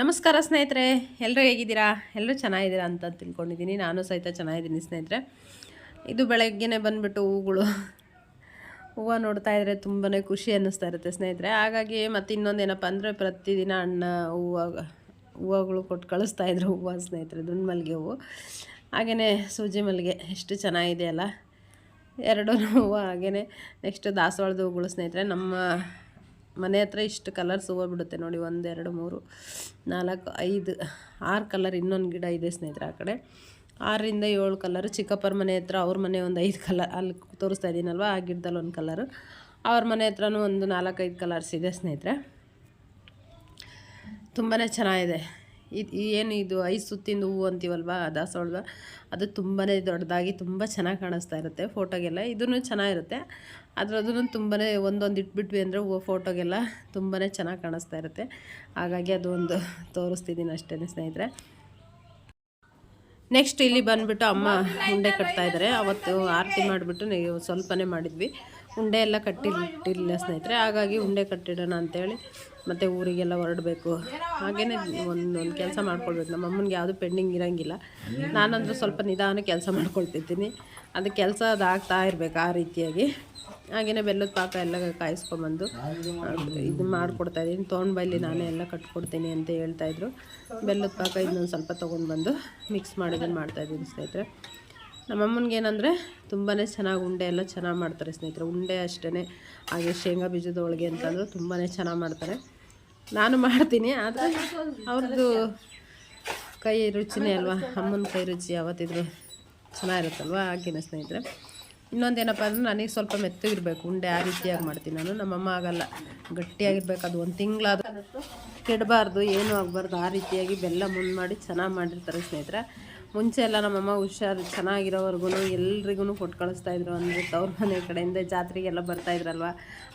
ನಮಸ್ಕಾರ ಸ್ನೇಹಿತರೆ ಎಲ್ಲರೂ ಹೇಗಿದ್ದೀರಾ? ಎಲ್ಲರೂ ಚೆನ್ನಾಗಿದ್ದೀರಾ ಅಂತ ತಿಳ್ಕೊಂಡಿದ್ದೀನಿ. ನಾನು ಸಹಿತ ಚೆನ್ನಾಗಿದ್ದೀನಿ ಸ್ನೇಹಿತರೆ. ಇದು ಬೆಳಗ್ಗೆನೆ ಬಂದುಬಿಟ್ಟು ಹೂಗಳು. ಹೂವು ನೋಡ್ತಾ ಇದ್ರೆ ತುಂಬಾ ಖುಷಿ ಅನ್ನಿಸ್ತಾ ಇರುತ್ತೆ ಸ್ನೇಹಿತರೆ. ಹಾಗಾಗಿ ಮತ್ತು ಇನ್ನೊಂದೇನಪ್ಪ ಅಂದರೆ ಪ್ರತಿದಿನ ಅಣ್ಣ ಹೂವು, ಹೂವುಗಳು ಕೊಟ್ಟು ಕಳಿಸ್ತಾ ಇದ್ರು ಹೂವು ಸ್ನೇಹಿತರೆ ದುಂಡು ಮಲ್ಲಿಗೆ ಹೂವು. ಹಾಗೆಯೇ ಸೂಜಿ ಮಲ್ಲಿಗೆ, ಎಷ್ಟು ಚೆನ್ನಾಗಿದೆ ಅಲ್ಲ. ಎರಡೂ ಹೂವು ಹಾಗೆಯೇ ನೆಕ್ಸ್ಟ್ ದಾಸವಾಳದ ಹೂಗಳು ಸ್ನೇಹಿತರೆ. ನಮ್ಮ ಮನೆ ಹತ್ರ ಇಷ್ಟು ಕಲರ್ಸ್ ಹೂವು ನೋಡಿ, ಒಂದು, ಎರಡು, ಮೂರು, ನಾಲ್ಕು, ಐದು, ಆರು ಕಲರ್ ಇನ್ನೊಂದು ಗಿಡ ಇದೆ ಸ್ನೇಹಿತರೆ ಆ ಕಡೆ. ಆರರಿಂದ ಏಳು ಕಲರ್ ಚಿಕ್ಕಪ್ಪರ ಮನೆ ಹತ್ರ ಅವ್ರ ಮನೆ ಒಂದು ಐದು ಕಲರ್ ಅಲ್ಲಿ ತೋರಿಸ್ತಾ ಇದ್ದೀನಲ್ವ ಆ ಗಿಡದಲ್ಲಿ ಒಂದು ಕಲರು ಅವ್ರ ಮನೆ ಹತ್ರನೂ ಒಂದು ನಾಲ್ಕೈದು ಕಲರ್ಸ್ ಇದೆ ಸ್ನೇಹಿತರೆ. ತುಂಬಾ ಚೆನ್ನಾಗಿದೆ. ಇದು ಏನು ಇದು ಐದು ಸುತ್ತಿನ ಹೂವು ಅಂತೀವಲ್ವ ದಾಸವಾಳದ ಅದು ತುಂಬಾ ದೊಡ್ಡದಾಗಿ ತುಂಬ ಚೆನ್ನಾಗಿ ಕಾಣಿಸ್ತಾ ಇರುತ್ತೆ ಫೋಟೋಗೆಲ್ಲ. ಇದೂ ಚೆನ್ನಾಗಿರುತ್ತೆ. ಆದರೆ ಅದನ್ನು ತುಂಬಾ ಒಂದೊಂದು ಇಟ್ಬಿಟ್ವಿ ಅಂದರೆ ಹೂವು ಫೋಟೋಗೆಲ್ಲ ತುಂಬಾ ಚೆನ್ನಾಗಿ ಕಾಣಿಸ್ತಾ ಇರುತ್ತೆ. ಹಾಗಾಗಿ ಅದು ಒಂದು ತೋರಿಸ್ತಿದ್ದೀನಿ ಅಷ್ಟೇ ಸ್ನೇಹಿತರೆ. ನೆಕ್ಸ್ಟ್ ಇಲ್ಲಿ ಬಂದುಬಿಟ್ಟು ಅಮ್ಮ ಉಂಡೆ ಕಟ್ತಾ ಇದ್ದಾರೆ ಅವತ್ತು ಆರತಿ ಮಾಡಿಬಿಟ್ಟು ನೀವು ಸ್ವಲ್ಪನೇ ಮಾಡಿದ್ವಿ. ಉಂಡೆ ಎಲ್ಲ ಕಟ್ಟಿಟ್ಟಿಲ್ಲ ಸ್ನೇಹಿತರೆ. ಹಾಗಾಗಿ ಉಂಡೆ ಕಟ್ಟಿಡೋಣ ಅಂತೇಳಿ ಮತ್ತು ಊರಿಗೆಲ್ಲ ಹೊರಡಬೇಕು. ಹಾಗೇ ಒಂದೊಂದು ಕೆಲಸ ಮಾಡ್ಕೊಳ್ಬೇಕು. ನಮ್ಮ ಅಮ್ಮನಿಗೆ ಯಾವುದು ಪೆಂಡಿಂಗ್ ಇರೋಂಗಿಲ್ಲ. ನಾನಂದ್ರೆ ಸ್ವಲ್ಪ ನಿಧಾನ ಕೆಲಸ ಮಾಡ್ಕೊಳ್ತಿದ್ದೀನಿ ಅದು ಕೆಲಸ ಅದಾಗ್ತಾ ಇರಬೇಕು ಆ ರೀತಿಯಾಗಿ. ಹಾಗೆಯೇ ಬೆಲ್ಲದ ಪಾಕ ಎಲ್ಲ ಕಾಯಿಸ್ಕೊಂಬಂದು ಇದು ಮಾಡಿಕೊಡ್ತಾ ಇದ್ದೀನಿ. ತೊಗೊಂಡು ಬೈಲಿ ನಾನೇ ಎಲ್ಲ ಕಟ್ಕೊಡ್ತೀನಿ ಅಂತ ಹೇಳ್ತಾಯಿದ್ರು ಬೆಲ್ಲದ ಪಾಕ ಇನ್ನೊಂದು ಸ್ವಲ್ಪ ತೊಗೊಂಡು ಬಂದು ಮಿಕ್ಸ್ ಮಾಡೋದನ್ನು ಮಾಡ್ತಾಯಿದ್ದೀನಿ ಸ್ನೇಹಿತರೆ. ನಮ್ಮಮ್ಮನಿಗೆ ಏನಂದರೆ ತುಂಬಾ ಚೆನ್ನಾಗಿ ಉಂಡೆ ಎಲ್ಲ ಚೆನ್ನಾಗಿ ಮಾಡ್ತಾರೆ ಸ್ನೇಹಿತರೆ. ಉಂಡೆ ಅಷ್ಟೇ ಹಾಗೆ ಶೇಂಗಾ ಬೀಜದ ಹೋಳಿಗೆ ಅಂತಂದ್ರೆ ತುಂಬಾ ಚೆನ್ನಾಗಿ ಮಾಡ್ತಾರೆ. ನಾನು ಮಾಡ್ತೀನಿ, ಆದರೆ ಅವ್ರದ್ದು ಕೈ ರುಚಿನೇ ಅಲ್ವಾ? ಅಮ್ಮನ ಕೈ ರುಚಿ ಯಾವತ್ತಿದ್ರು ಚೆನ್ನಾಗಿರುತ್ತಲ್ವ? ಹಾಗೇನೆ ಸ್ನೇಹಿತರೆ. ಇನ್ನೊಂದೇನಪ್ಪ ಅಂದರೆ ನನಗೆ ಸ್ವಲ್ಪ ಮೆತ್ತಗಿರಬೇಕು ಉಂಡೆ ಆ ರೀತಿಯಾಗಿ ಮಾಡ್ತೀನಿ ನಾನು. ನಮ್ಮಮ್ಮ ಆಗಲ್ಲ ಗಟ್ಟಿಯಾಗಿರ್ಬೇಕು. ಅದು ಒಂದು ತಿಂಗಳಾದ್ರೂ ಕೆಡಬಾರ್ದು, ಏನೂ ಆಗಬಾರ್ದು. ಆ ರೀತಿಯಾಗಿ ಬೆಲ್ಲ ಮುಂದೆ ಮಾಡಿ ಚೆನ್ನಾಗಿ ಮಾಡಿರ್ತಾರೆ ಸ್ನೇಹಿತರೆ. ಮುಂಚೆ ಎಲ್ಲ ನಮ್ಮಮ್ಮ ಹುಷಾರು ಚೆನ್ನಾಗಿರೋವರೆಗೂ ಎಲ್ರಿಗೂ ಕೊಟ್ಟು ಕಳಿಸ್ತಾ ಇದ್ರು. ಅಂದರೆ ತವ್ರ ಮನೆ ಕಡೆಯಿಂದ ಜಾತ್ರೆಗೆಲ್ಲ ಬರ್ತಾ ಇದ್ರಲ್ವ?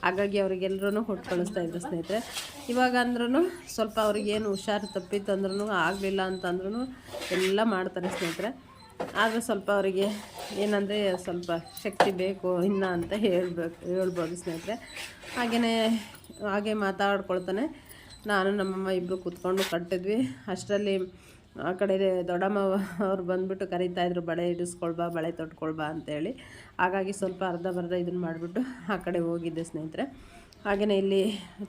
ಹಾಗಾಗಿ ಅವ್ರಿಗೆಲ್ಲರೂ ಕೊಟ್ಟು ಕಳಿಸ್ತಾ ಇದ್ರು ಸ್ನೇಹಿತರೆ. ಇವಾಗ ಅಂದ್ರೂ ಸ್ವಲ್ಪ ಅವ್ರಿಗೇನು ಹುಷಾರು ತಪ್ಪಿತ್ತು ಅಂದ್ರೂ ಆಗಲಿಲ್ಲ ಅಂತಂದ್ರೂ ಎಲ್ಲ ಮಾಡ್ತಾರೆ ಸ್ನೇಹಿತರೆ. ಆದರೆ ಸ್ವಲ್ಪ ಅವರಿಗೆ ಏನಂದರೆ ಸ್ವಲ್ಪ ಶಕ್ತಿ ಬೇಕು, ಇನ್ನ ಅಂತ ಹೇಳ್ಬೇಕು, ಹೇಳ್ಬೋದು ಸ್ನೇಹಿತರೆ. ಹಾಗೆಯೇ ಹಾಗೆ ಮಾತಾಡ್ಕೊಳ್ತಾನೆ. ನಾನು ನಮ್ಮಮ್ಮ ಇಬ್ಬರು ಕೂತ್ಕೊಂಡು ಕಟ್ಟಿದ್ವಿ. ಅಷ್ಟರಲ್ಲಿ ಆ ಕಡೆ ದೊಡ್ಡಮ್ಮ ಅವ್ರು ಬಂದುಬಿಟ್ಟು ಕರೀತಾಯಿದ್ರು ಬಳೆ ಹಿಡಿಸ್ಕೊಳ್ಬಾ ಬಳೆ ತೊಟ್ಕೊಳ್ಬಾ ಅಂತೇಳಿ. ಹಾಗಾಗಿ ಸ್ವಲ್ಪ ಅರ್ಧ ಬರ್ಧ ಇದನ್ನು ಮಾಡಿಬಿಟ್ಟು ಆ ಕಡೆ ಹೋಗಿದ್ದೆ ಸ್ನೇಹಿತರೆ. ಹಾಗೆಯೇ ಇಲ್ಲಿ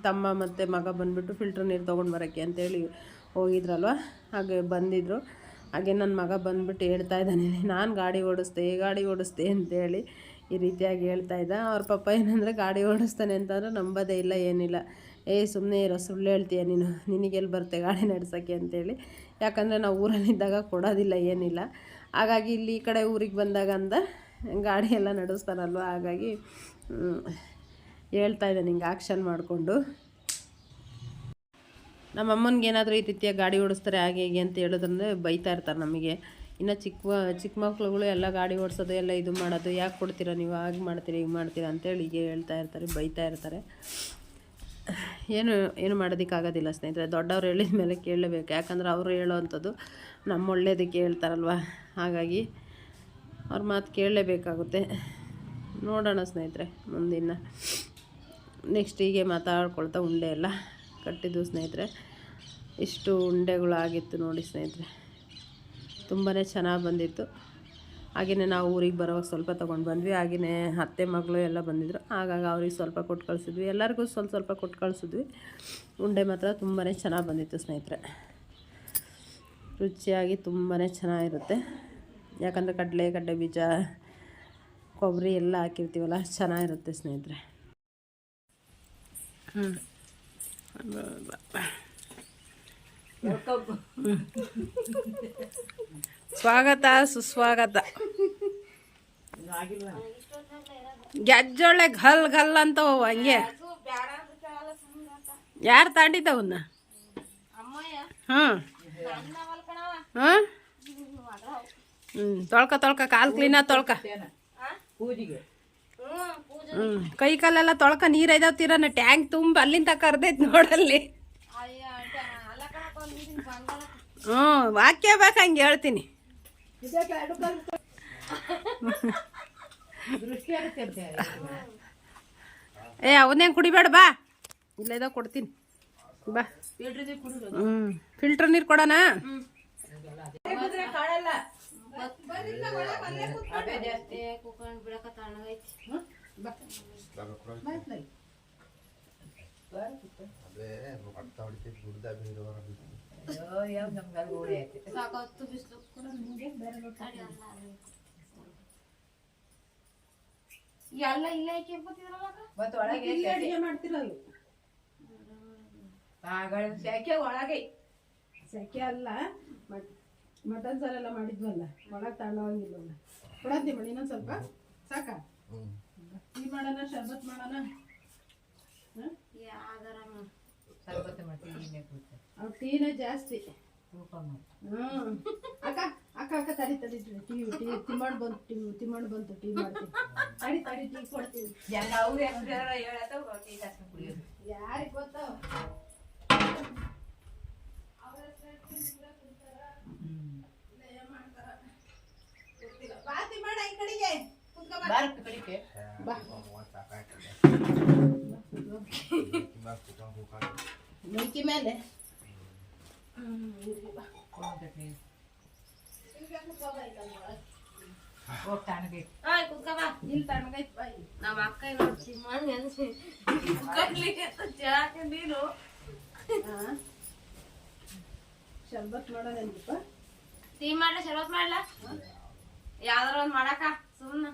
ತಮ್ಮ ಮತ್ತು ಮಗ ಬಂದುಬಿಟ್ಟು ಫಿಲ್ಟ್ರ್ ನೀರು ತೊಗೊಂಡು ಬರೋಕ್ಕೆ ಅಂತೇಳಿ ಹೋಗಿದ್ರಲ್ವ? ಹಾಗೆ ಬಂದಿದ್ದರು ಹಾಗೆ ನನ್ನ ಮಗ ಬಂದುಬಿಟ್ಟು ಹೇಳ್ತಾ ಇದ್ದಾನೆ, ನಾನು ಗಾಡಿ ಓಡಿಸ್ದೆ ಗಾಡಿ ಓಡಿಸ್ದೆ ಅಂತೇಳಿ ಈ ರೀತಿಯಾಗಿ ಹೇಳ್ತಾ ಇದ್ದ. ಅವ್ರ ಪಪ್ಪ ಏನಂದರೆ, ಗಾಡಿ ಓಡಿಸ್ತಾನೆ ಅಂತಂದ್ರೆ ನಂಬೋದೇ ಇಲ್ಲ, ಏನಿಲ್ಲ. ಏ ಸುಮ್ಮನೆ ಇರೋ, ಸುಳ್ಳು ಹೇಳ್ತೀಯ ನೀನು. ನಿನಗೆಲ್ಲಿ ಬರುತ್ತೆ ಗಾಡಿ ನಡೆಸೋಕ್ಕೆ? ಅಂತೇಳಿ ಯಾಕಂದರೆ ನಾವು ಊರಲ್ಲಿದ್ದಾಗ ಕೊಡೋದಿಲ್ಲ, ಏನಿಲ್ಲ. ಹಾಗಾಗಿ ಇಲ್ಲಿ ಈ ಕಡೆ ಊರಿಗೆ ಬಂದಾಗ ಅಂದ, ಗಾಡಿ ಎಲ್ಲ ನಡೆಸ್ತಾರಲ್ವ? ಹಾಗಾಗಿ ಹೇಳ್ತಾ ಇದ್ದಾನೆ ಹಿಂಗೆ ಆಕ್ಷನ್ ಮಾಡಿಕೊಂಡು. ನಮ್ಮ ಅಮ್ಮನಿಗೆ ಏನಾದರೂ ಈ ರೀತಿಯ ಗಾಡಿ ಓಡಿಸ್ತಾರೆ, ಹಾಗೆ ಹೀಗೆ ಅಂತ ಹೇಳೋದ್ರೆ ಬೈತಾ ಇರ್ತಾರೆ ನಮಗೆ. ಇನ್ನು ಚಿಕ್ಕ ಚಿಕ್ಕ ಮಕ್ಳುಗಳು ಎಲ್ಲ ಗಾಡಿ ಓಡಿಸೋದು, ಎಲ್ಲ ಇದು ಮಾಡೋದು, ಯಾಕೆ ಕೊಡ್ತೀರಾ ನೀವು? ಹಾಗೆ ಮಾಡ್ತೀರಿ, ಹೀಗೆ ಮಾಡ್ತೀರಾ ಅಂತೇಳಿ ಹೀಗೆ ಹೇಳ್ತಾ ಇರ್ತಾರೆ, ಬೈತಾ ಇರ್ತಾರೆ. ಏನು ಏನು ಮಾಡೋದಕ್ಕಾಗೋದಿಲ್ಲ ಸ್ನೇಹಿತರೆ. ದೊಡ್ಡವ್ರು ಹೇಳಿದ ಮೇಲೆ ಕೇಳಲೇಬೇಕು. ಯಾಕಂದ್ರೆ ಅವರು ಹೇಳೋವಂಥದ್ದು ನಮ್ಮ ಒಳ್ಳೇದಕ್ಕೆ ಹೇಳ್ತಾರಲ್ವ ಹಾಗಾಗಿ ಅವ್ರ ಮಾತು ಕೇಳಲೇಬೇಕಾಗುತ್ತೆ. ನೋಡೋಣ ಸ್ನೇಹಿತರೆ, ಮುಂದಿನ. ನೆಕ್ಸ್ಟ್ ಹೀಗೆ ಮಾತಾಡ್ಕೊಳ್ತಾ ಉಂಡೆ ಎಲ್ಲ ಕಟ್ಟಿದ್ದು ಸ್ನೇಹಿತರೆ. ಇಷ್ಟು ಉಂಡೆಗಳು ಆಗಿತ್ತು ನೋಡಿ ಸ್ನೇಹಿತರೆ. ತುಂಬಾ ಚೆನ್ನಾಗಿ ಬಂದಿತ್ತು. ಹಾಗೆಯೇ ನಾವು ಊರಿಗೆ ಬರೋವಾಗ ಸ್ವಲ್ಪ ತೊಗೊಂಡು ಬಂದ್ವಿ. ಹಾಗೆಯೇ ಅತ್ತೆ, ಮಗಳು ಎಲ್ಲ ಬಂದಿದ್ದರು ಆಗಾಗ ಅವ್ರಿಗೆ ಸ್ವಲ್ಪ ಕೊಟ್ಟು ಕಳಿಸಿದ್ವಿ. ಎಲ್ಲರಿಗೂ ಸ್ವಲ್ಪ ಸ್ವಲ್ಪ ಕೊಟ್ಟು ಕಳಿಸಿದ್ವಿ. ಉಂಡೆ ಮಾತ್ರ ತುಂಬಾ ಚೆನ್ನಾಗಿ ಬಂದಿತ್ತು ಸ್ನೇಹಿತರೆ. ರುಚಿಯಾಗಿ ತುಂಬಾ ಚೆನ್ನಾಗಿರುತ್ತೆ. ಯಾಕಂದರೆ ಕಡಲೆ ಕಡಲೆ ಬೀಜ, ಕೊಬ್ಬರಿ ಎಲ್ಲ ಹಾಕಿರ್ತೀವಲ್ಲ, ಚೆನ್ನಾಗಿರುತ್ತೆ ಸ್ನೇಹಿತರೆ. ಹ್ಞೂ ಸ್ವಾಗತ ಸುಸ್ವಾಗತ. ಗೆಜ್ಜೊಳ್ಳೆ ಘಲ್ ಘಲ್ ಅಂತ ಹೋವು ಹಂಗೆ. ಯಾರು ತಾಂಡಿದ್ದವನ್ನ ಹಾಂ ಹಾಂ ಹ್ಞೂ ತೊಳ್ಕ ತೊಳ್ಕ ಕಾಲು ಕ್ಲೀನಾಗಿ ತೊಳ್ಕ. ಹ್ಞೂ ಕೈ ಕಾಲೆಲ್ಲ ತೊಳ್ಕ ನೀರು ತೀರನ ಟ್ಯಾಂಕ್ ತುಂಬ ಅಲ್ಲಿಂದ ಕರ್ದೈತೆ ನೋಡಲ್ಲಿ. ಹ್ಞೂ ವಾಕ್ಯ ಬೇಕು ಹಂಗೆ ಹೇಳ್ತೀನಿ. ಏ ಅವನೇನು ಕುಡಿಬೇಡ ಬಾ. ಇಲ್ಲೇದ ಕೊಡ್ತೀನಿ. ಬಾ. ಹ್ಞೂ ಫಿಲ್ಟರ್ ನೀರು ಕೊಡೋಣ? ಸಾಕತ್ತು ಬಿಸಿಲು ಎಲ್ಲ ಇಲ್ಲ ಒಳಗೆ ಇಲ್ಲೇ ಅಡಿಗೆ ಮಾಡ್ತಿರಲ್ಲ ಒಳಗೆ ಸೆಕೆ ಅಲ್ಲ ಮಟ್ ಮಟನ್ ಸಾರೆಲ್ಲ ಎಲ್ಲ ಮಾಡಿದ್ವಲ್ಲ? ಒಳಗೆ ತಗೊಂಡೋಗಿಲ್ವಲ್ಲ ಕೊಡತ್ತಿ ಮಾಡಿ ಇನ್ನೊಂದು ಸ್ವಲ್ಪ. ಸಾಕ? ಟೀ ಮಾಡೋಣ ಶರ್ಬತ್ ಮಾಡೋಣ? ಯಾವ್ದಾರಮ್ಮ ಮಾಡ್ತೀನಿ ಟೀನೇ ಜಾಸ್ತಿ. ಊಟ ಮಾಡಿ ಹ್ಮ್. ಅಕ್ಕ ಅಕ್ಕ ಅಕ್ಕ ತಡಿ ತಡಿ ಟೀ ಟೀ ತಿಮ್ಮಣ್ಣ ಬಂತು ಟೀ ತಿಮ್ಮಣ್ಣ ಬಂತು ಟೀ ಮಾಡ್ತೀನಿ. ತಡಿ ತಡಿ ಟೀ ಕೊಡ್ತೀನಿ ಜನ ಅವ್ರು ಯಾರು ಹೇಳತ್ತ ಟೀ ಕಾಸ್ಕೊಂಡು ಕುಡಿಯೋದು. ಯಾರಿಗೆ ಗೊತ್ತಾವ ಬಾತಿ ಮಾಡ ಈ ಕಡೆಗೆ ಕುತ್ಕೊ ಬಾ. ಬಾರ ಕಡಿಕೆ ಬಾ ಮುಲ್ಕಿ ಮೇಲೆ. ಹೋಗಿ ತಣ್ಣಗೆ ಆಯ್ ಕುತ್ಕ ಬಾ ಇಲ್ಲಿ ತಣ್ಣಗೈತ್ ಬಾ ಇಲ್ಲಿ. ನಮ್ಮ ಅಕ್ಕ ನೋಡ್ಸಿ ಮಾಡಿ ನೆನ್ಸಿ ಕಡ್ಲಿಗೆ ಅಂತ ಜಾಕೆ ನೀನು ಹಾ. ಶರ್ಬತ್ ಮಾಡೋದೇನಪ್ಪ ಟೀ ಮಾಡ್ಲ ಶರಬತ್ ಮಾಡ್ಲ ಯಾವ್ದಾರ ಒಂದ್ ಮಾಡಾಕ ಸುಮ್ಮನ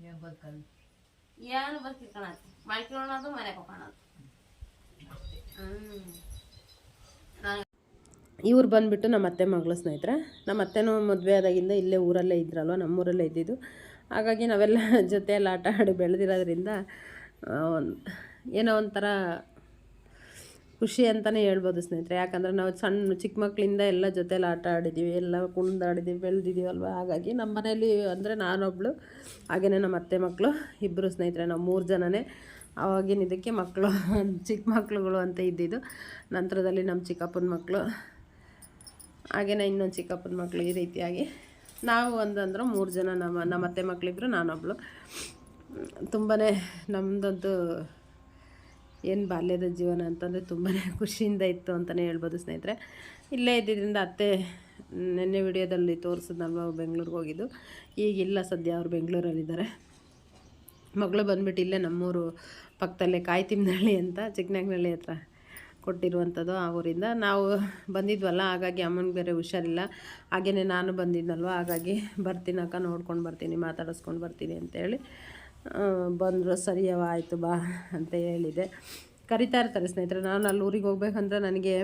ಏನ್ ಬದುಕಲ್ಲ ಏನು ಬರ್ತಿ ಕಾಣತಿ ಮಾಡ್ಕೊಳ್ಳೋದು ಮನೆಗೆ ಹೋಗೋಣದು ಹ್ಮ್ ಇವ್ರು ಬಂದುಬಿಟ್ಟು ನಮ್ಮ ಅತ್ತೆ ಮಗಳ ಸ್ನೇಹಿತರೆ. ನಮ್ಮ ಅತ್ತೆನೂ ಮದುವೆ ಆದಾಗಿಂದ ಇಲ್ಲೇ ಊರಲ್ಲೇ ಇದ್ರಲ್ವ, ನಮ್ಮೂರಲ್ಲೇ ಇದ್ದಿದ್ದು. ಹಾಗಾಗಿ ನಾವೆಲ್ಲ ಜೊತೆಯಲ್ಲಿ ಆಟ ಆಡಿ ಬೆಳೆದಿರೋದ್ರಿಂದ ಏನೋ ಒಂಥರ ಖುಷಿ ಅಂತಲೇ ಹೇಳ್ಬೋದು ಸ್ನೇಹಿತರೆ. ಯಾಕಂದರೆ ನಾವು ಸಣ್ಣ ಚಿಕ್ಕ ಮಕ್ಕಳಿಂದ ಎಲ್ಲ ಜೊತೆಲಿ ಆಟ ಆಡಿದ್ದೀವಿ, ಎಲ್ಲ ಕುಣಿದಾಡಿದ್ದೀವಿ, ಬೆಳೆದಿದ್ದೀವಲ್ವ? ಹಾಗಾಗಿ ನಮ್ಮ ಮನೇಲಿ ಅಂದರೆ ನಾನೊಬ್ಳು ಹಾಗೆಯೇ ನಮ್ಮ ಅತ್ತೆ ಮಕ್ಕಳು ಇಬ್ಬರು ಸ್ನೇಹಿತರೆ, ನಾವು ಮೂರು ಜನನೇ. ಆವಾಗಿನ ಇದಕ್ಕೆ ಮಕ್ಕಳು ಚಿಕ್ಕ ಮಕ್ಕಳುಗಳು ಅಂತ ಇದ್ದಿದ್ದು. ನಂತರದಲ್ಲಿ ನಮ್ಮ ಚಿಕ್ಕಪ್ಪನ ಮಕ್ಕಳು ಹಾಗೆಯೇ ಇನ್ನೊಂದು ಚಿಕ್ಕಪ್ಪನ ಮಕ್ಕಳು ಈ ರೀತಿಯಾಗಿ. ನಾವು ಒಂದಂದ್ರೆ ಮೂರು ಜನ ನಮ್ಮ ನಮ್ಮ ಅತ್ತೆ ಮಕ್ಕಳಿಬ್ರು ನಾನೊಬ್ಳು. ತುಂಬಾ ನಮ್ಮದೊಂದು ಏನು ಬಾಲ್ಯದ ಜೀವನ ಅಂತಂದರೆ ತುಂಬಾ ಖುಷಿಯಿಂದ ಇತ್ತು ಅಂತಲೇ ಹೇಳ್ಬೋದು ಸ್ನೇಹಿತರೆ. ಇಲ್ಲೇ ಇದ್ದಿದ್ದರಿಂದ ಅತ್ತೆ ನಿನ್ನೆ ವಿಡಿಯೋದಲ್ಲಿ ತೋರಿಸಿದ್ನಲ್ವ ಬೆಂಗಳೂರಿಗೆ ಹೋಗಿದ್ದು. ಈಗಿಲ್ಲ ಸದ್ಯ ಅವ್ರು ಬೆಂಗಳೂರಲ್ಲಿದ್ದಾರೆ. ಮಗಳು ಬಂದ್ಬಿಟ್ಟು ಇಲ್ಲೇ ನಮ್ಮೂರು ಪಕ್ಕದಲ್ಲೇ ಕಾಯ್ತಿಮ್ನಹಳ್ಳಿ ಅಂತ ಚಿಕ್ಕನಹಳ್ಳಿ ಹತ್ರ ಕೊಟ್ಟಿರುವಂಥದ್ದು ಆ ಊರಿಂದ. ನಾವು ಬಂದಿದ್ವಲ್ಲ, ಹಾಗಾಗಿ ಅಮ್ಮನಿಗೆ ಬೇರೆ ಹುಷಾರಿಲ್ಲ. ಹಾಗೇ ನಾನು ಬಂದಿದ್ನಲ್ವ, ಹಾಗಾಗಿ ಬರ್ತೀನಿ ಅಕ್ಕ, ನೋಡ್ಕೊಂಡು ಬರ್ತೀನಿ, ಮಾತಾಡಿಸ್ಕೊಂಡು ಬರ್ತೀನಿ ಅಂತೇಳಿ ಬಂದರು. ಸರಿಯವ ಆಯಿತು ಬಾ ಅಂತ ಹೇಳಿದೆ. ಕರಿತಾ ಇರ್ತಾರೆ ಸ್ನೇಹಿತರೆ. ನಾನು ಅಲ್ಲಿ ಊರಿಗೆ ಹೋಗ್ಬೇಕಂದ್ರೆ ನನಗೆ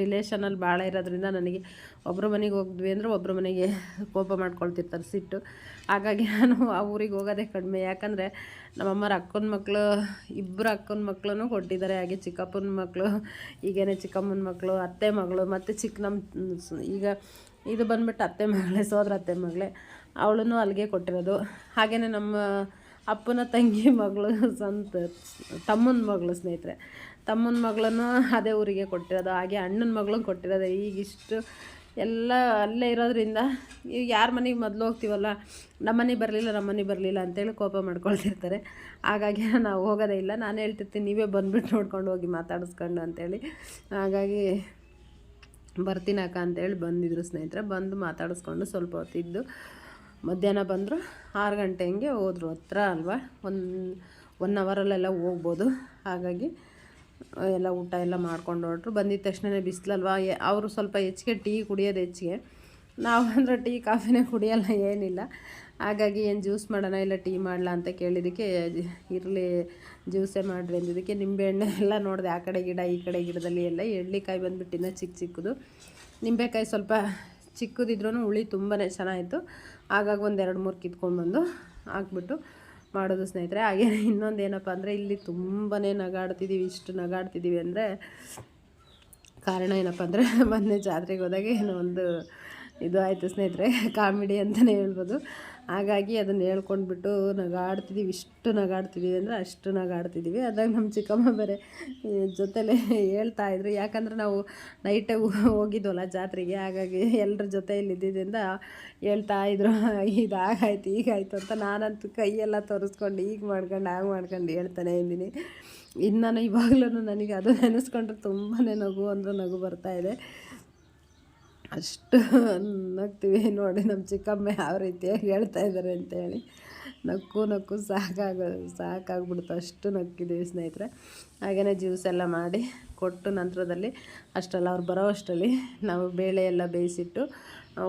ರಿಲೇಷನಲ್ಲಿ ಭಾಳ ಇರೋದ್ರಿಂದ ನನಗೆ ಒಬ್ಬರ ಮನೆಗೆ ಹೋಗಿದ್ವಿ ಅಂದರೆ ಒಬ್ಬರ ಮನೆಗೆ ಕೋಪ ಮಾಡ್ಕೊಳ್ತಿರ್ತಾರೆ ಸಿಟ್ಟು. ಹಾಗಾಗಿ ನಾನು ಆ ಊರಿಗೆ ಹೋಗೋದೇ ಕಡಿಮೆ. ಯಾಕಂದರೆ ನಮ್ಮಮ್ಮರ ಅಕ್ಕನ ಮಕ್ಕಳು ಇಬ್ಬರು ಅಕ್ಕನ ಮಕ್ಕಳನ್ನು ಕೊಟ್ಟಿದ್ದಾರೆ. ಹಾಗೆ ಚಿಕ್ಕಪ್ಪನ ಮಕ್ಕಳು ಈಗೇನೆ ಚಿಕ್ಕಮ್ಮನ ಮಕ್ಕಳು ಅತ್ತೆ ಮಗಳು, ಮತ್ತು ಚಿಕ್ಕ ನಮ್ಮ ಈಗ ಇದು ಬಂದ್ಬಿಟ್ಟು ಅತ್ತೆ ಮಗಳೇ, ಸೋದ್ರ ಅತ್ತೆ ಮಗಳೇ, ಅವಳನ್ನು ಅಲ್ಲಿಗೆ ಕೊಟ್ಟಿರೋದು. ಹಾಗೆಯೇ ನಮ್ಮ ಅಪ್ಪನ ತಂಗಿ ಮಗಳು, ಸಂತ, ತಮ್ಮನ ಮಗಳು ಸ್ನೇಹಿತರೆ. ತಮ್ಮನ ಮಗಳನ್ನು ಅದೇ ಊರಿಗೆ ಕೊಟ್ಟಿರೋದು, ಹಾಗೆ ಅಣ್ಣನ ಮಗಳನ್ನು ಕೊಟ್ಟಿರೋದು ಈಗಿಷ್ಟು ಎಲ್ಲ ಅಲ್ಲೇ ಇರೋದ್ರಿಂದ ಈಗ ಯಾರ ಮನೆಗೆ ಮೊದಲು ಹೋಗ್ತೀವಲ್ಲ ನಮ್ಮ ಮನೆಗೆ ಬರಲಿಲ್ಲ ನಮ್ಮ ಮನೆಗೆ ಬರಲಿಲ್ಲ ಅಂತೇಳಿ ಕೋಪ ಮಾಡ್ಕೊಳ್ತಿರ್ತಾರೆ. ಹಾಗಾಗಿ ನಾವು ಹೋಗೋದೇ ಇಲ್ಲ. ನಾನು ಹೇಳ್ತಿರ್ತೀನಿ, ನೀವೇ ಬಂದುಬಿಟ್ಟು ನೋಡ್ಕೊಂಡು ಹೋಗಿ ಮಾತಾಡಿಸ್ಕೊಂಡು ಅಂತೇಳಿ. ಹಾಗಾಗಿ ಬರ್ತೀನಿ ಅಕ್ಕ ಅಂತೇಳಿ ಬಂದಿದ್ರು ಸ್ನೇಹಿತರೆ. ಬಂದು ಮಾತಾಡಿಸ್ಕೊಂಡು ಸ್ವಲ್ಪ ಹೊತ್ತಿದ್ದು ಮಧ್ಯಾಹ್ನ ಬಂದರು. ಆರು ಗಂಟೆ ಹಂಗೆ ಹೋದ್ರು. ಹತ್ರ ಅಲ್ವಾ? ಒಂದು ಒನ್ ಅವರಲ್ಲೆಲ್ಲ ಹೋಗ್ಬೋದು. ಹಾಗಾಗಿ ಎಲ್ಲ ಊಟ ಎಲ್ಲ ಮಾಡ್ಕೊಂಡು ಹೊರಟ್ರು. ಬಂದಿದ್ದ ತಕ್ಷಣವೇ ಬಿಸಿಲಲ್ವಾ? ಅವರು ಸ್ವಲ್ಪ ಹೆಚ್ಚಿಗೆ ಟೀ ಕುಡಿಯೋದು ಹೆಚ್ಚಿಗೆ. ನಾವು ಅಂದರೆ ಟೀ, ಕಾಫಿನೇ ಕುಡಿಯೋಲ್ಲ, ಏನಿಲ್ಲ. ಹಾಗಾಗಿ ಏನು ಜ್ಯೂಸ್ ಮಾಡೋಣ ಇಲ್ಲ, ಟೀ ಮಾಡಲ ಅಂತ ಕೇಳಿದ್ದಕ್ಕೆ ಇರಲಿ, ಜ್ಯೂಸೇ ಮಾಡಿರಿ ಅಂದಿದ್ದಕ್ಕೆ ನಿಂಬೆಹಣ್ಣು ಎಲ್ಲ ನೋಡಿದೆ, ಆ ಕಡೆ ಗಿಡ, ಈ ಕಡೆ ಗಿಡದಲ್ಲಿ ಎಲ್ಲ ಎಳ್ಳಿಕಾಯಿ ಬಂದುಬಿಟ್ಟಿನ ಚಿಕ್ಕ ಚಿಕ್ಕದು. ನಿಂಬೆಕಾಯಿ ಸ್ವಲ್ಪ ಚಿಕ್ಕದಿದ್ರೂ ಹುಳಿ ತುಂಬಾ ಚೆನ್ನಾಗಿತ್ತು. ಹಾಗಾಗಿ ಒಂದು ಎರಡು ಮೂರು ಕಿತ್ಕೊಂಡ್ಬಂದು ಹಾಕ್ಬಿಟ್ಟು ಮಾಡೋದು ಸ್ನೇಹಿತರೆ. ಹಾಗೆ ಇನ್ನೊಂದು ಏನಪ್ಪ ಅಂದರೆ ಇಲ್ಲಿ ತುಂಬಾ ನಗಾಡ್ತಿದ್ದೀವಿ ಇಷ್ಟು ನಗಾಡ್ತಿದ್ದೀವಿ ಅಂದರೆ ಕಾರಣ ಏನಪ್ಪ ಅಂದರೆ ಮೊನ್ನೆ ಜಾತ್ರೆಗೆ ಹೋದಾಗ ಏನೋ ಒಂದು ಇದು ಆಯಿತು ಸ್ನೇಹಿತರೆ, ಕಾಮಿಡಿ ಅಂತಲೇ ಹೇಳ್ಬೋದು. ಹಾಗಾಗಿ ಅದನ್ನು ಹೇಳ್ಕೊಂಡ್ಬಿಟ್ಟು ನಗಾಡ್ತಿದ್ದೀವಿ ಇಷ್ಟು ನಗಾಡ್ತಿದ್ದೀವಿ ಅಂದರೆ ಅಷ್ಟು ನಗಾಡ್ತಿದ್ದೀವಿ ಅದಾಗ ನಮ್ಮ ಚಿಕ್ಕಮ್ಮ ಬೇರೆ ಜೊತೇಲೆ ಹೇಳ್ತಾ ಇದ್ರು, ಯಾಕಂದ್ರೆ ನಾವು ನೈಟೇ ಹೋಗಿದ್ವಲ್ಲ ಜಾತ್ರೆಗೆ, ಹಾಗಾಗಿ ಎಲ್ಲರ ಜೊತೆಯಲ್ಲಿ ಇದ್ದಿದ್ದರಿಂದ ಹೇಳ್ತಾ ಇದ್ರು, ಇದಾಗಾಯ್ತು, ಈಗಾಯ್ತು ಅಂತ ನಾನಂತೂ ಕೈಯೆಲ್ಲ ತೋರಿಸ್ಕೊಂಡು ಈಗ ಮಾಡ್ಕೊಂಡು ಹಾಗೆ ಮಾಡ್ಕೊಂಡು ಹೇಳ್ತಾನೆ ಇದ್ದೀನಿ. ಇನ್ನು ಇವಾಗಲೂ ನನಗೆ ಅದು ನೆನೆಸ್ಕೊಂಡ್ರೆ ತುಂಬಾ ನಗು ಅಂದರೆ ನಗು ಬರ್ತಾ ಇದೆ. ಅಷ್ಟು ನಗ್ತೀವಿ ನೋಡಿ ನಮ್ಮ ಚಿಕ್ಕಮ್ಮ ಯಾವ ರೀತಿಯಾಗಿ ಹೇಳ್ತಾ ಇದ್ದಾರೆ ಅಂತೇಳಿ. ನಕ್ಕು ನಕ್ಕು ಸಾಕಾಗ, ಸಾಕಾಗ್ಬಿಡ್ತು. ಅಷ್ಟು ನಕ್ಕಿದ್ದೀವಿ ಸ್ನೇಹಿತರೆ. ಹಾಗೆಯೇ ಜ್ಯೂಸ್ ಎಲ್ಲ ಮಾಡಿ ಕೊಟ್ಟು ನಂತರದಲ್ಲಿ ಅಷ್ಟೆಲ್ಲ ಅವ್ರು ಬರೋ ಅಷ್ಟರಲ್ಲಿ ನಾವು ಬೇಳೆ ಎಲ್ಲ ಬೇಯಿಸಿಟ್ಟು,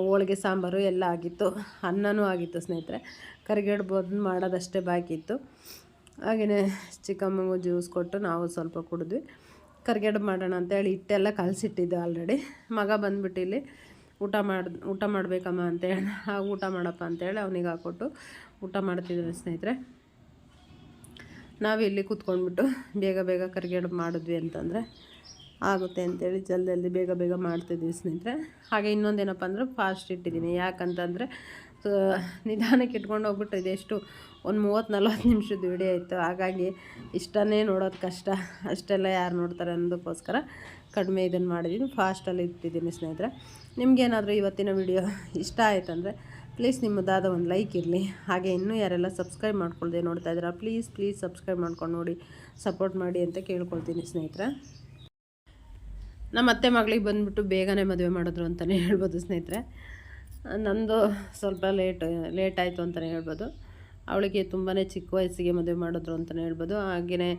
ಹೋಳಿಗೆ ಸಾಂಬಾರು ಎಲ್ಲ ಆಗಿತ್ತು. ಅನ್ನನೂ ಆಗಿತ್ತು ಸ್ನೇಹಿತರೆ. ಕರಿಗಡು ಬಂದು ಮಾಡೋದಷ್ಟೇ ಬಾಕಿ ಇತ್ತು. ಹಾಗೆಯೇ ಚಿಕ್ಕಮ್ಮಗೂ ಜ್ಯೂಸ್ ಕೊಟ್ಟು ನಾವು ಸ್ವಲ್ಪ ಕುಡಿದ್ವಿ. ಕರ್ಗಡೆ ಮಾಡೋಣ ಅಂತೇಳಿ ಹಿಟ್ಟೆಲ್ಲ ಕಲಸಿಟ್ಟಿದ್ದೆ ಆಲ್ರೆಡಿ ಮಗ ಬಂದ್ಬಿಟ್ಟು ಇಲ್ಲಿ ಊಟ ಮಾಡಿ, ಊಟ ಮಾಡಬೇಕಮ್ಮ ಅಂತೇಳಿ ಊಟ ಮಾಡಪ್ಪ ಅಂತೇಳಿ ಅವನಿಗೆ ಹಾಕ್ಕೊಟ್ಟು ಊಟ ಮಾಡ್ತಿದ್ರು ಸ್ನೇಹಿತರೆ. ನಾವು ಇಲ್ಲಿ ಕೂತ್ಕೊಂಡ್ಬಿಟ್ಟು ಬೇಗ ಬೇಗ ಕರ್ಗೆಡ್ ಮಾಡಿದ್ವಿ ಅಂತಂದರೆ ಆಗುತ್ತೆ ಅಂತೇಳಿ ಜಲ್ದಿ ಜಲ್ದಿ ಬೇಗ ಬೇಗ ಮಾಡ್ತಿದ್ವಿ ಸ್ನೇಹಿತರೆ. ಹಾಗೆ ಇನ್ನೊಂದೇನಪ್ಪ ಅಂದ್ರೆ ಫಾಸ್ಟ್ ಇಟ್ಟಿದ್ದೀನಿ. ಯಾಕಂತಂದರೆ ನಿಧಾನಕ್ಕೆ ಇಟ್ಕೊಂಡು ಹೋಗ್ಬಿಟ್ಟು ಇದೆಷ್ಟು ಒಂದು ಮೂವತ್ತು ನಲ್ವತ್ತು ನಿಮಿಷದ ವಿಡಿಯೋ ಇತ್ತು. ಹಾಗಾಗಿ ಇಷ್ಟನೇ ನೋಡೋದು ಕಷ್ಟ. ಅಷ್ಟೆಲ್ಲ ಯಾರು ನೋಡ್ತಾರೆ ಅನ್ನೋದಕ್ಕೋಸ್ಕರ ಕಡಿಮೆ ಇದನ್ನು ಮಾಡಿದ್ದೀನಿ ಫಾಸ್ಟಲ್ಲಿ ಇಟ್ಟಿದ್ದೀನಿ ಸ್ನೇಹಿತರೆ. ನಿಮಗೇನಾದರೂ ಇವತ್ತಿನ ವಿಡಿಯೋ ಇಷ್ಟ ಆಯ್ತಂದರೆ ಪ್ಲೀಸ್ ನಿಮ್ಮದಾದ ಒಂದು ಲೈಕ್ ಇರಲಿ. ಹಾಗೆ ಇನ್ನೂ ಯಾರೆಲ್ಲ ಸಬ್ಸ್ಕ್ರೈಬ್ ಮಾಡ್ಕೊಳ್ದೆ ನೋಡ್ತಾ ಇದ್ದೀರಾ ಪ್ಲೀಸ್ ಪ್ಲೀಸ್ ಸಬ್ಸ್ಕ್ರೈಬ್ ಮಾಡ್ಕೊಂಡು ನೋಡಿ ಸಪೋರ್ಟ್ ಮಾಡಿ ಅಂತ ಕೇಳ್ಕೊಳ್ತೀನಿ ಸ್ನೇಹಿತರೆ. ನಮ್ಮ ಅತ್ತೆ ಮಗಳಿಗೆ ಬಂದ್ಬಿಟ್ಟು ಬೇಗನೆ ಮದುವೆ ಮಾಡಿದ್ರು ಅಂತಲೇ ಹೇಳ್ಬೋದು ಸ್ನೇಹಿತರೆ. ನಂದು ಸ್ವಲ್ಪ ಲೇಟ್ ಲೇಟ್ ಆಯಿತು ಅಂತಲೇ ಹೇಳ್ಬೋದು. ಅವಳಿಗೆ ತುಂಬಾ ಚಿಕ್ಕ ವಯಸ್ಸಿಗೆ ಮದುವೆ ಮಾಡಿದ್ರು ಅಂತಲೇ ಹೇಳ್ಬೋದು. ಹಾಗೆಯೇ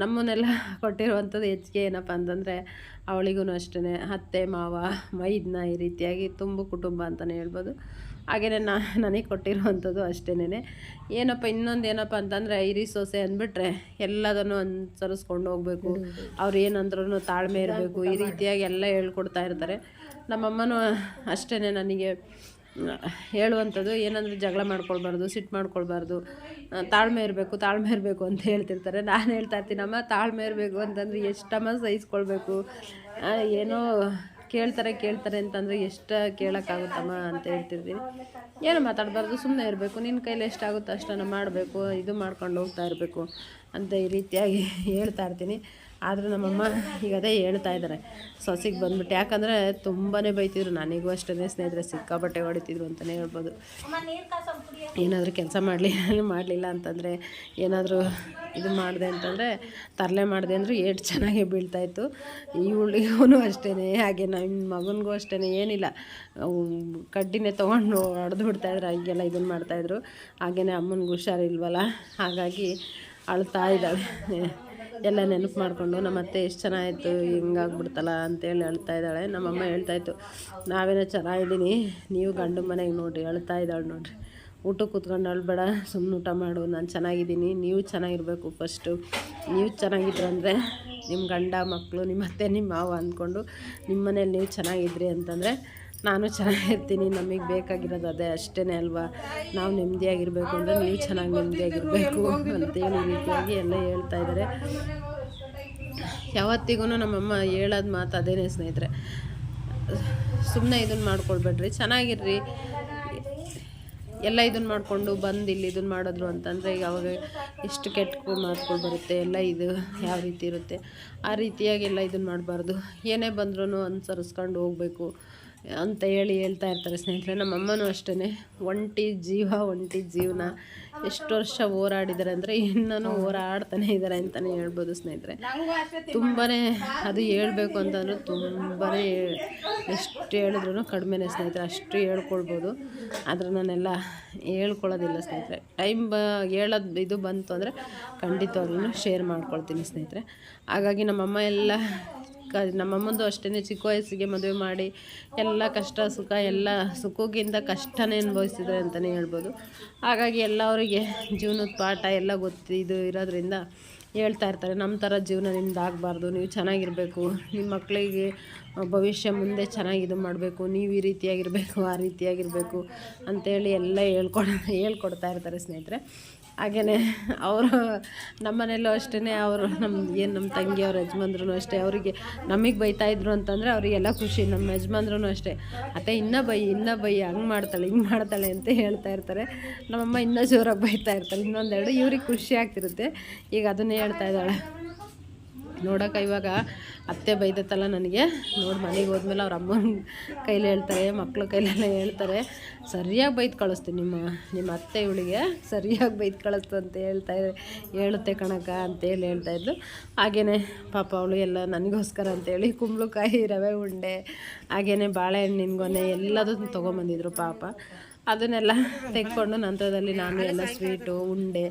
ನಮ್ಮನ್ನೆಲ್ಲ ಕೊಟ್ಟಿರುವಂಥದ್ದು ಹೆಚ್ಚಿಗೆ ಏನಪ್ಪ ಅಂತಂದರೆ ಅವಳಿಗೂ ಅಷ್ಟೇ ಅತ್ತೆ, ಮಾವ, ಮೈದ್ನ ಈ ರೀತಿಯಾಗಿ ತುಂಬ ಕುಟುಂಬ ಅಂತಲೇ ಹೇಳ್ಬೋದು. ಹಾಗೆಯೇ ನಾನು ನನಗೆ ಕೊಟ್ಟಿರುವಂಥದ್ದು ಅಷ್ಟೇನೆ ಏನಪ್ಪ ಇನ್ನೊಂದು ಏನಪ್ಪ ಅಂತಂದರೆ ಐರಿ ಸೋಸೆ ಅಂದ್ಬಿಟ್ರೆ ಎಲ್ಲದನ್ನು ಅನುಸರಿಸ್ಕೊಂಡು ಹೋಗಬೇಕು. ಅವ್ರು ಏನಂದ್ರೂ ತಾಳ್ಮೆ ಇರಬೇಕು. ಈ ರೀತಿಯಾಗಿ ಎಲ್ಲ ಹೇಳ್ಕೊಡ್ತಾ ಇರ್ತಾರೆ. ನಮ್ಮಮ್ಮನೂ ಅಷ್ಟೇ ನನಗೆ ಹೇಳುವಂಥದ್ದು, ಏನಂದರೆ ಜಗಳ ಮಾಡ್ಕೊಳ್ಬಾರ್ದು ಸಿಟ್ಟು ಮಾಡ್ಕೊಳ್ಬಾರ್ದು ತಾಳ್ಮೆ ಇರಬೇಕು ತಾಳ್ಮೆ ಇರಬೇಕು ಅಂತ ಹೇಳ್ತಿರ್ತಾರೆ. ನಾನು ಹೇಳ್ತಾ ಇರ್ತೀನಮ್ಮ, ತಾಳ್ಮೆ ಇರಬೇಕು ಅಂತಂದರೆ ಎಷ್ಟಮ್ಮ ಸಹಿಸ್ಕೊಳ್ಬೇಕು? ಏನೋ ಕೇಳ್ತಾರೆ ಕೇಳ್ತಾರೆ ಅಂತಂದರೆ ಎಷ್ಟು ಕೇಳೋಕ್ಕಾಗುತ್ತಮ್ಮ ಅಂತ ಹೇಳ್ತಿರ್ತೀನಿ. ಏನು ಮಾತಾಡಬಾರ್ದು ಸುಮ್ಮನೆ ಇರಬೇಕು. ನಿನ್ನ ಕೈಲಿ ಎಷ್ಟಾಗುತ್ತೋ ಅಷ್ಟನ್ನು ಮಾಡಬೇಕು, ಇದು ಮಾಡ್ಕೊಂಡು ಹೋಗ್ತಾ ಇರಬೇಕು ಅಂತ ಈ ರೀತಿಯಾಗಿ ಹೇಳ್ತಾ ಇರ್ತೀನಿ. ಆದರೂ ನಮ್ಮಮ್ಮ ಈಗ ಅದೇ ಹೇಳ್ತಾ ಇದ್ದಾರೆ ಸೊಸೆಗೆ ಬಂದ್ಬಿಟ್ಟು. ಯಾಕಂದರೆ ತುಂಬಾ ಬೈತಿದ್ರು. ನನಗೂ ಅಷ್ಟೇ ಸ್ನೇಹಿತರೆ, ಸಿಕ್ಕಾಪಟ್ಟೆ ಹೊಡಿತಿದ್ರು ಅಂತಲೇ ಹೇಳ್ಬೋದು. ಏನಾದರೂ ಕೆಲಸ ಮಾಡಲಿ ಮಾಡಲಿಲ್ಲ ಅಂತಂದರೆ, ಏನಾದರೂ ಇದು ಮಾಡಿದೆ ಅಂತಂದರೆ, ತರಲೆ ಮಾಡಿದೆ ಅಂದರೆ ಏಟು ಚೆನ್ನಾಗೇ ಬೀಳ್ತಾಯಿತ್ತು ಇವಳಿಗೂ ಅಷ್ಟೇ ಹಾಗೆ ನನ್ನ ಮಗನಿಗೂ ಅಷ್ಟೇ ಏನಿಲ್ಲ. ಕಡ್ಡಿನೇ ತೊಗೊಂಡು ಹೊಡೆದು ಬಿಡ್ತಾಯಿದ್ರು ಹೀಗೆಲ್ಲ ಇದನ್ನು ಮಾಡ್ತಾಯಿದ್ರು ಹಾಗೆಯೇ ಅಮ್ಮನಿಗೆ ಹುಷಾರಿಲ್ವಲ್ಲ? ಹಾಗಾಗಿ ಅಳ್ತಾ ಇದ್ದಾಳೆ. ಎಲ್ಲ ನೆನಪು ಮಾಡಿಕೊಂಡು ನಮ್ಮ ಅತ್ತೆ ಎಷ್ಟು ಚೆನ್ನಾಗಿತ್ತು ಹಿಂಗಾಗ್ಬಿಡ್ತಲ್ಲ ಅಂತೇಳಿ ಹೇಳ್ತಾ ಇದ್ದಾಳೆ. ನಮ್ಮಮ್ಮ ಹೇಳ್ತಾಯಿತ್ತು ನಾವೇನೋ ಚೆನ್ನಾಗಿದ್ದೀನಿ, ನೀವು ಗಂಡು ಮನೆಗೆ ನೋಡಿರಿ, ಹೇಳ್ತಾ ಇದ್ದಾಳೆ ನೋಡಿರಿ. ಊಟಕ್ಕೆ ಕೂತ್ಕೊಂಡು ಅಳ್ಬೇಡ ಸುಮ್ಮನೆ ಊಟ ಮಾಡು, ನಾನು ಚೆನ್ನಾಗಿದ್ದೀನಿ, ನೀವು ಚೆನ್ನಾಗಿರಬೇಕು ಫಸ್ಟು ನೀವು ಚೆನ್ನಾಗಿದ್ರಂದರೆ ನಿಮ್ಮ ಗಂಡ ಮಕ್ಕಳು ನಿಮ್ಮ ಅತ್ತೆ ನಿಮ್ಮ ಮಾವ ಅಂದ್ಕೊಂಡು ನಿಮ್ಮ ಮನೇಲಿ ನೀವು ಚೆನ್ನಾಗಿದ್ರಿ ಅಂತಂದರೆ ನಾನು ಚೆನ್ನಾಗಿರ್ತೀನಿ, ನಮಗೆ ಬೇಕಾಗಿರೋದು ಅದೇ ಅಷ್ಟೇ ಅಲ್ವಾ? ನಾವು ನೆಮ್ಮದಿಯಾಗಿರಬೇಕು ಅಂದರೆ ನೀವು ಚೆನ್ನಾಗಿ ನೆಮ್ಮದಿಯಾಗಿರಬೇಕು ಅಂತೇಳಿ ಈ ರೀತಿಯಾಗಿ ಎಲ್ಲ ಹೇಳ್ತಾ ಇದ್ದಾರೆ ಯಾವತ್ತಿಗೂ ನಮ್ಮಮ್ಮ ಹೇಳೋದು ಮಾತು ಅದೇನೇ ಸ್ನೇಹಿತರೆ. ಸುಮ್ಮನೆ ಇದನ್ನು ಮಾಡ್ಕೊಳ್ಬೇಡ್ರಿ, ಚೆನ್ನಾಗಿರ್ರಿ. ಎಲ್ಲ ಇದನ್ನು ಮಾಡಿಕೊಂಡು ಬಂದು ಇಲ್ಲಿ ಇದನ್ನು ಮಾಡಿದ್ರು ಅಂತಂದರೆ ಈಗ ಅವಾಗ ಎಷ್ಟು ಕೆಟ್ಟ ಮಾತುಗಳು ಬರುತ್ತೆ, ಎಲ್ಲ ಇದು ಯಾವ ರೀತಿ ಇರುತ್ತೆ. ಆ ರೀತಿಯಾಗಿ ಎಲ್ಲ ಇದನ್ನು ಮಾಡಬಾರ್ದು. ಏನೇ ಬಂದ್ರೂ ಅನುಸರಿಸ್ಕೊಂಡು ಹೋಗಬೇಕು. ಅಂತ ಹೇಳಿ ಹೇಳ್ತಾ ಇರ್ತಾರೆ ಸ್ನೇಹಿತರೆ ನಮ್ಮ ಅಮ್ಮನೂ ಅಷ್ಟೇ ಒಂಟಿ ಜೀವ, ಒಂಟಿ ಜೀವನ. ಎಷ್ಟು ವರ್ಷ ಹೋರಾಡಿದ್ದಾರೆ ಅಂದರೆ ಇನ್ನೂ ಹೋರಾಡ್ತಾನೆ ಇದ್ದಾರೆ ಅಂತಲೇ ಹೇಳ್ಬೋದು ಸ್ನೇಹಿತರೆ. ತುಂಬಾ ಅದು ಹೇಳಬೇಕು ಅಂತಂದ್ರೆ ತುಂಬಾ ಎಷ್ಟು ಹೇಳಿದ್ರು ಕಡಿಮೆನೇ ಸ್ನೇಹಿತರೆ, ಅಷ್ಟು ಹೇಳ್ಕೊಳ್ಬೋದು. ಆದರೆ ನಾನೆಲ್ಲ ಹೇಳ್ಕೊಳ್ಳೋದಿಲ್ಲ ಸ್ನೇಹಿತರೆ. ಟೈಮ್ ಬ, ಹೇಳೋದು ಇದು ಬಂತು ಅಂದರೆ ಖಂಡಿತವಾಗ್ಲೂ ಶೇರ್ ಮಾಡ್ಕೊಳ್ತೀನಿ ಸ್ನೇಹಿತರೆ. ಹಾಗಾಗಿ ನಮ್ಮಮ್ಮ ಎಲ್ಲ ಕ ನಮ್ಮಮ್ಮಂದು ಅಷ್ಟೇ ಚಿಕ್ಕ ವಯಸ್ಸಿಗೆ ಮದುವೆ ಮಾಡಿ ಎಲ್ಲ ಕಷ್ಟ, ಸುಖ, ಎಲ್ಲ ಸುಖಕ್ಕಿಂತ ಕಷ್ಟನೇ ಅನುಭವಿಸಿದ್ರೆ ಅಂತಲೇ ಹೇಳ್ಬೋದು. ಹಾಗಾಗಿ ಎಲ್ಲ ಅವರಿಗೆ ಜೀವನದ ಪಾಠ ಎಲ್ಲ ಗೊತ್ತು, ಇದು ಇರೋದ್ರಿಂದ ಹೇಳ್ತಾ ಇರ್ತಾರೆ, ನಮ್ಮ ಥರ ಜೀವನ ನಿಮ್ದು ಆಗಬಾರ್ದು, ನೀವು ಚೆನ್ನಾಗಿರಬೇಕು, ನಿಮ್ಮ ಮಕ್ಕಳಿಗೆ ಭವಿಷ್ಯ ಮುಂದೆ ಚೆನ್ನಾಗಿ ಇದು ಮಾಡಬೇಕು, ನೀವು ಈ ರೀತಿಯಾಗಿರಬೇಕು, ಆ ರೀತಿಯಾಗಿರಬೇಕು ಅಂತೇಳಿ ಎಲ್ಲ ಹೇಳ್ಕೊಡ, ಹೇಳ್ಕೊಡ್ತಾ ಇರ್ತಾರೆ ಸ್ನೇಹಿತರೆ. ಹಾಗೆಯೇ ಅವರು ನಮ್ಮ ಮನೆಯಲ್ಲೂ ಅಷ್ಟೇ ಅವರು ನಮ್ಮ ಏನು ನಮ್ಮ ತಂಗಿಯವ್ರ ಯಜಮಾನ್ರು ಅಷ್ಟೇ. ಅವರಿಗೆ ನಮಗೆ ಬೈತಾಯಿದ್ರು ಅಂತಂದರೆ ಅವರಿಗೆಲ್ಲ ಖುಷಿ, ನಮ್ಮ ಯಜಮಾನ್ರು ಅಷ್ಟೇ. ಅತ್ತೆ, ಇನ್ನೂ ಬೈ ಇನ್ನೂ ಬೈ, ಹಂಗೆ ಮಾಡ್ತಾಳೆ, ಹಿಂಗೆ ಮಾಡ್ತಾಳೆ ಅಂತ ಹೇಳ್ತಾ ಇರ್ತಾರೆ. ನಮ್ಮಮ್ಮ ಇನ್ನೂ ಜೋರಾಗಿ ಬೈತಾ ಇರ್ತಾರೆ ಇನ್ನೊಂದೆರಡು, ಇವ್ರಿಗೆ ಖುಷಿ ಆಗ್ತಿರುತ್ತೆ. ಈಗ ಅದನ್ನೇ ಹೇಳ್ತಾ ಇದ್ದಾಳೆ. ನೋಡೋಕೆ ಇವಾಗ ಅತ್ತೆ ಬೈದತ್ತಲ್ಲ ನನಗೆ. ನೋಡಿ ಮನೆಗೆ ಹೋದ್ಮೇಲೆ ಅವ್ರ ಅಮ್ಮನ ಕೈಲಿ ಹೇಳ್ತಾರೆ, ಮಕ್ಳ ಕೈಲೆಲ್ಲ ಹೇಳ್ತಾರೆ. ಸರಿಯಾಗಿ ಬೈದು ಕಳಿಸ್ತೀನಿ ನಿಮ್ಮ ನಿಮ್ಮ ಅತ್ತೆ ಇವಳಿಗೆ. ಸರಿಯಾಗಿ ಬೈದು ಕಳಿಸ್ತು ಅಂತ ಹೇಳ್ತಾ ಹೇಳುತ್ತೆ ಕಣಕ ಅಂತೇಳಿ ಹೇಳ್ತಾ ಇದ್ದು ಹಾಗೇನೆ ಪಾಪ ಅವಳು ಎಲ್ಲ ನನಗೋಸ್ಕರ ಅಂತೇಳಿ ಕುಂಬಳಕಾಯಿ ರವೆ ಉಂಡೆ ಹಾಗೆಯೇ ಬಾಳೆಹಣ್ಣಿನ ಗೊನೆ ಎಲ್ಲದೂ ತೊಗೊಂಬಂದಿದ್ರು ಪಾಪ. ಅದನ್ನೆಲ್ಲ ತೆಕ್ಕೊಂಡು ನಂತರದಲ್ಲಿ ನಾನು ಎಲ್ಲ ಸ್ವೀಟು ಉಂಡೆ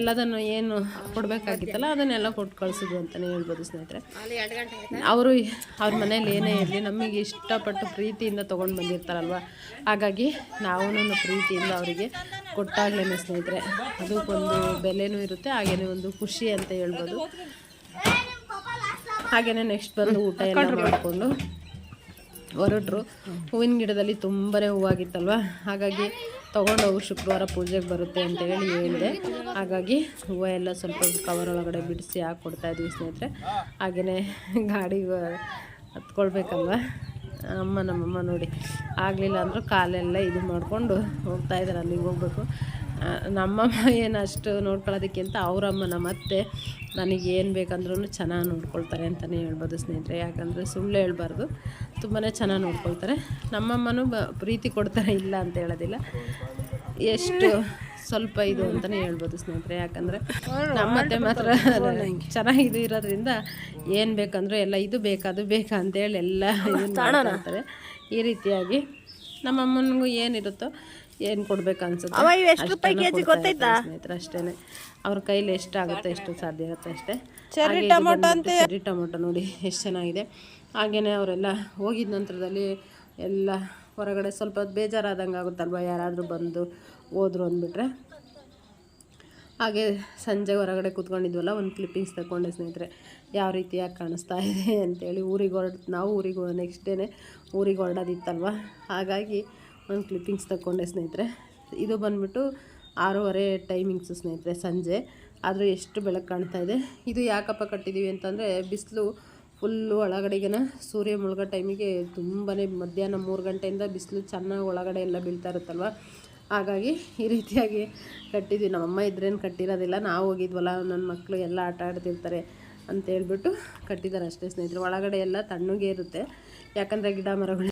ಎಲ್ಲದನ್ನು ಏನು ಕೊಡಬೇಕಾಗಿತ್ತಲ್ಲ ಅದನ್ನೆಲ್ಲ ಕೊಟ್ಟು ಕಳಿಸಿದ್ವಿ ಅಂತಲೇ ಹೇಳ್ಬೋದು ಸ್ನೇಹಿತರೆ. ಅವರು ಅವ್ರ ಮನೇಲಿ ಏನೇ ಇರಲಿ ನಮಗೆ ಇಷ್ಟಪಟ್ಟು ಪ್ರೀತಿಯಿಂದ ತೊಗೊಂಡು ಬಂದಿರ್ತಾರಲ್ವ? ಹಾಗಾಗಿ ನಾವು ಪ್ರೀತಿಯಿಂದ ಅವರಿಗೆ ಕೊಟ್ಟಾಗ್ಲೇ ಸ್ನೇಹಿತರೆ. ಅದಕ್ಕೊಂದು ಬೆಲೆನೂ ಇರುತ್ತೆ ಹಾಗೇನೆ ಒಂದು ಖುಷಿ ಅಂತ ಹೇಳ್ಬೋದು. ಹಾಗೆಯೇ ನೆಕ್ಸ್ಟ್ ಬಂದು ಊಟ ಎಲ್ಲ ಮಾಡಿಕೊಂಡು. ಹೊರಟ್ರು. ಹೂವಿನ ಗಿಡದಲ್ಲಿ ತುಂಬನೇ ಹೂವಾಗಿತ್ತಲ್ವ? ಹಾಗಾಗಿ ತೊಗೊಂಡೋಗಿ ಶುಕ್ರವಾರ ಪೂಜೆಗೆ ಬರುತ್ತೆ ಅಂತ ಹೇಳಿ ಹೇಳಿದೆ. ಹಾಗಾಗಿ ಹೂವು ಎಲ್ಲ ಸ್ವಲ್ಪ ಕವರ್ ಒಳಗಡೆ ಬಿಡಿಸಿ ಹಾಕ್ಕೊಡ್ತಾ ಇದ್ವಿ ಸ್ನೇಹಿತರೆ. ಹಾಗೆಯೇ ಗಾಡಿ ಹತ್ಕೊಳ್ಬೇಕಲ್ವ? ಅಮ್ಮ ನಮ್ಮಮ್ಮ ನೋಡಿ. ಆಗಲಿಲ್ಲ ಅಂದರೂ ಕಾಲೆಲ್ಲ ಇದು ಮಾಡಿಕೊಂಡು ಹೋಗ್ತಾ ಅಲ್ಲಿಗೆ ಹೋಗ್ಬೇಕು. ನಮ್ಮಮ್ಮ ಏನು ಅಷ್ಟು ನೋಡ್ಕೊಳ್ಳೋದಕ್ಕಿಂತ ಅವರಮ್ಮ ನಮ್ಮ ಅತ್ತೆ ನನಗೆ ಏನು ಬೇಕಂದ್ರೂ ಚೆನ್ನಾಗಿ ನೋಡ್ಕೊಳ್ತಾರೆ ಅಂತಲೇ ಹೇಳ್ಬೋದು ಸ್ನೇಹಿತರೆ. ಯಾಕಂದರೆ ಸುಳ್ಳು ಹೇಳ್ಬಾರ್ದು. ತುಂಬಾ ಚೆನ್ನಾಗಿ ನೋಡ್ಕೊಳ್ತಾರೆ. ನಮ್ಮಮ್ಮನೂ ಬ ಪ್ರೀತಿ ಕೊಡ್ತಾರೆ ಇಲ್ಲ ಅಂತ ಹೇಳೋದಿಲ್ಲ. ಎಷ್ಟು ಸ್ವಲ್ಪ ಇದು ಅಂತಲೇ ಹೇಳ್ಬೋದು ಸ್ನೇಹಿತರೆ. ಯಾಕಂದರೆ ನಮ್ಮತ್ತೆ ಮಾತ್ರ ಚೆನ್ನಾಗಿ ಇದು ಇರೋದ್ರಿಂದ ಏನು ಬೇಕಂದ್ರೆ ಎಲ್ಲ ಇದು ಬೇಕಾ ಅದು ಬೇಕಾ ಅಂತೇಳಿ ಎಲ್ಲ ಮಾಡ್ತಾರೆ ಈ ರೀತಿಯಾಗಿ ನಮ್ಮಮ್ಮನಿಗೂ ಏನಿರುತ್ತೋ ಏನು ಕೊಡ್ಬೇಕು ಅನ್ಸುತ್ತೆ? ಗೊತ್ತಾಯ್ತಾ? ಸ್ನೇಹಿತರೆ ಅಷ್ಟೇನೆ. ಅವ್ರ ಕೈಲಿ ಎಷ್ಟಾಗುತ್ತೆ ಎಷ್ಟು ಸಾಧ್ಯ ಆಗುತ್ತೆ ಅಷ್ಟೇ. ಚೆರ್ರಿ ಟೊಮೊಟೊ ಅಂತ. ಚೆರ್ರಿ ಟೊಮೊಟೊ ನೋಡಿ ಎಷ್ಟು ಚೆನ್ನಾಗಿದೆ. ಹಾಗೆಯೇ ಅವರೆಲ್ಲ ಹೋಗಿದ ನಂತರದಲ್ಲಿ ಎಲ್ಲ ಹೊರಗಡೆ ಸ್ವಲ್ಪ ಬೇಜಾರಾದಂಗೆ ಆಗುತ್ತಲ್ವ? ಯಾರಾದರೂ ಬಂದು ಹೋದ್ರು ಅಂದ್ಬಿಟ್ರೆ. ಹಾಗೆ ಸಂಜೆ ಹೊರಗಡೆ ಕೂತ್ಕೊಂಡಿದ್ವಲ್ಲ ಒಂದು ಕ್ಲಿಪ್ಪಿಂಗ್ಸ್ ತಗೊಂಡೆ ಸ್ನೇಹಿತರೆ. ಯಾವ ರೀತಿಯಾಗಿ ಕಾಣಿಸ್ತಾ ಇದೆ ಅಂತೇಳಿ ಊರಿಗೆ ಹೊರಡ್ ನಾವು ಊರಿಗೆ ನೆಕ್ಸ್ಟ್ ಡೇನೆ ಊರಿಗೆ ಹೊರಡೋದಿತ್ತಲ್ವ? ಹಾಗಾಗಿ ಒಂದು ಕ್ಲಿಪ್ಪಿಂಗ್ಸ್ ತಗೊಂಡೆ ಸ್ನೇಹಿತರೆ. ಇದು ಬಂದ್ಬಿಟ್ಟು ಆರೂವರೆ ಟೈಮಿಂಗ್ಸು ಸ್ನೇಹಿತರೆ ಸಂಜೆ. ಆದರೂ ಎಷ್ಟು ಬೆಳಕು ಕಾಣ್ತಾ ಇದೆ. ಇದು ಯಾಕಪ್ಪ ಕಟ್ಟಿದ್ದೀವಿ ಅಂತಂದರೆ ಬಿಸಿಲು ಫುಲ್ಲು ಒಳಗಡೆಗೆನ ಸೂರ್ಯ ಮುಳುಗೋ ಟೈಮಿಗೆ ತುಂಬಾ ಮಧ್ಯಾಹ್ನ ಮೂರು ಗಂಟೆಯಿಂದ ಬಿಸಿಲು ಚೆನ್ನಾಗಿ ಒಳಗಡೆ ಎಲ್ಲ ಬೀಳ್ತಾ ಇರುತ್ತಲ್ವ? ಹಾಗಾಗಿ ಈ ರೀತಿಯಾಗಿ ಕಟ್ಟಿದ್ವಿ. ನಮ್ಮಮ್ಮ ಇದ್ರೇನು ಕಟ್ಟಿರೋದಿಲ್ಲ. ನಾವು ಹೋಗಿದ್ವಲ್ಲ ನನ್ನ ಮಕ್ಕಳು ಎಲ್ಲ ಆಟ ಆಡ್ತಿರ್ತಾರೆ ಅಂತ ಹೇಳ್ಬಿಟ್ಟು ಕಟ್ಟಿದ್ದಾರೆ ಅಷ್ಟೇ ಸ್ನೇಹಿತರು. ಒಳಗಡೆ ಎಲ್ಲ ತಣ್ಣಗೆ ಇರುತ್ತೆ. ಯಾಕಂದರೆ ಗಿಡ ಮರಗಳು